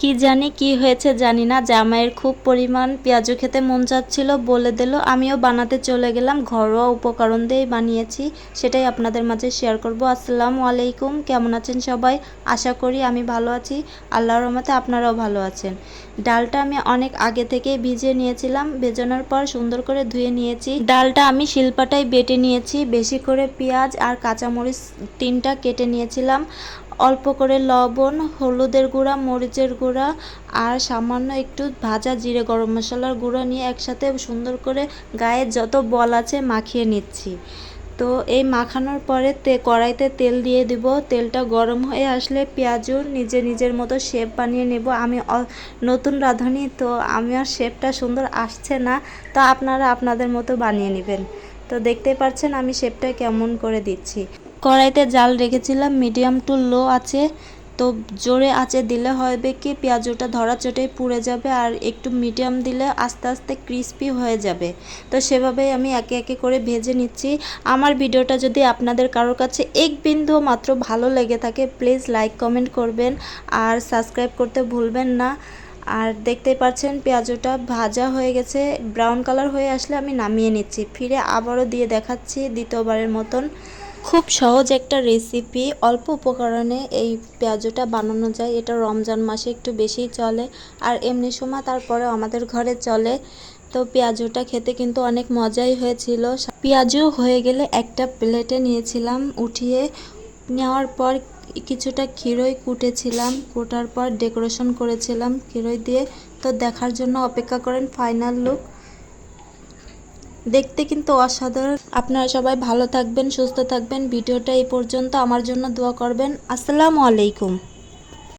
কি জানি, কি হয়েছে জানি না। জামাইয়ের খুব পরিমাণ পেঁয়াজু খেতে মন চাচ্ছিল বলে দিল, আমিও বানাতে চলে গেলাম, ঘরোয়া উপকরণ দিয়েই বানিয়েছি, সেটাই আপনাদের মাঝে শেয়ার করব। আসসালামু আলাইকুম, কেমন আছেন সবাই? আশা করি আমি ভালো আছি, আল্লাহর রহমতে আপনারাও ভালো আছেন। ডালটা আমি অনেক আগে থেকেই ভিজিয়ে নিয়েছিলাম, ভেজানোর পর সুন্দর করে ধুয়ে নিয়েছি। ডালটা আমি শিলপাটায় বেটে নিয়েছি, বেশি করে পেঁয়াজ আর কাঁচামরিচ তিনটা কেটে নিয়েছিলাম। অল্প করে লবণ, হলুদের গুঁড়া, মরিচের গুঁড়া আর সামান্য একটু ভাজা জিরে গরম মশলার গুঁড়া নিয়ে একসাথে সুন্দর করে গায়ে যত বল আছে মাখিয়ে নিচ্ছি। তো এই মাখানোর পরে তে কড়াইতে তেল দিয়ে দিব। তেলটা গরম হয়ে আসলে পেঁয়াজও নিজে নিজের মতো শেপ বানিয়ে নেব। আমি নতুন রাঁধুনি, তো আমার শেপটা সুন্দর আসছে না। তো আপনারা আপনাদের মতো বানিয়ে নেবেন। তো দেখতে পাচ্ছেন আমি শেপটা কেমন করে দিচ্ছি। কড়াইতে জাল রেখেছিলাম, মিডিয়াম টু লো আছে, তো জোরে আঁচে দিলে হবে কি, পেঁয়াজটা ধরা চোটেই পুড়ে যাবে আর একটু মিডিয়াম দিলে আস্তে আস্তে ক্রিস্পি হয়ে যাবে। তো সেভাবেই আমি একে একে করে ভেজে নিচ্ছি। আমার ভিডিওটা যদি আপনাদের কারোর কাছে এক বিন্দু মাত্র ভালো লেগে থাকে প্লিজ লাইক কমেন্ট করবেন আর সাবস্ক্রাইব করতে ভুলবেন না। আর দেখতেই পাচ্ছেন, পেঁয়াজটা ভাজা হয়ে গেছে ব্রাউন কালার হয়ে আসলে আমি নামিয়ে নিচ্ছি। ফিরে আবারও দিয়ে দেখাচ্ছি দ্বিতীয়বারের মতন। খুব সহজ একটা রেসিপি অল্প উপকরণে এই পেঁয়াজটা বানানো যায়। এটা রমজান মাসে একটু বেশিই চলে আর এমনি সময় তারপরে আমাদের ঘরে চলে। তো পেঁয়াজুটা খেতে কিন্তু অনেক মজাই হয়েছিল। পেঁয়াজু হয়ে গেলে একটা প্লেটে নিয়েছিলাম উঠিয়ে। নেওয়ার পর কিছুটা ক্ষীরই কুটেছিলাম, কুটার পর ডেকোরেশন করেছিলাম ক্ষীরই দিয়ে। তো দেখার জন্য অপেক্ষা করেন ফাইনাল লুক দেখতে কিন্তু অসাধারণ। আপনারা সবাই ভালো থাকবেন, সুস্থ থাকবেন। ভিডিওটা এই পর্যন্ত। আমার জন্য দোয়া করবেন। আসসালামু আলাইকুম।